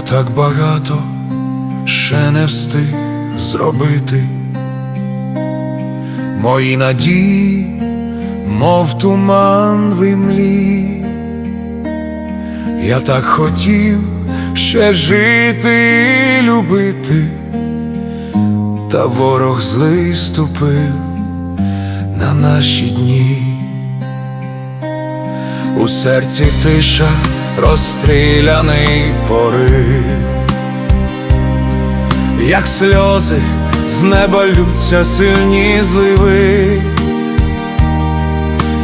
так багато ще не встиг зробити. Мої надії, мов туман в імлі. Я так хотів ще жити і любити, та ворог злий ступив на наші дні. У серці тиша розстріляний порив, як сльози з неба лються сильні зливи.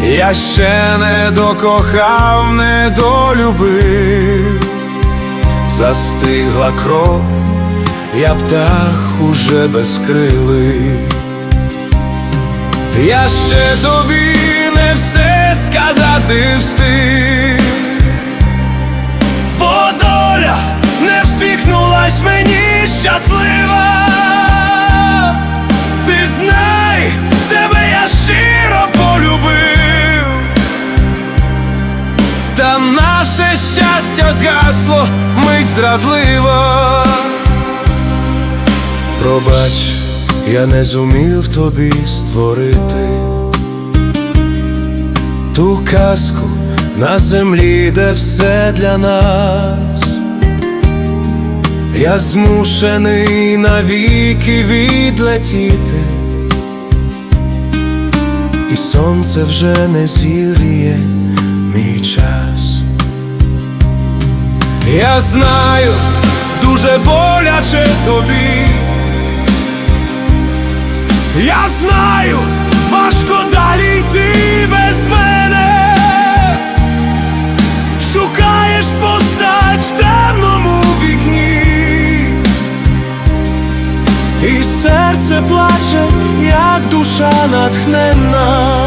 Я ще не докохав, не долюбив, застигла кров, я птах уже безкрилий. Я ще тобі не все сказати встиг, наше щастя згасло мить зрадлива. Пробач, я не зумів тобі створити ту казку на землі, де все для нас. Я змушений навіки відлетіти, і сонце вже не зір'є Я знаю, дуже боляче тобі. Я знаю, важко далі йти без мене. Шукаєш постать в темному вікні, і серце плаче, як душа натхненна.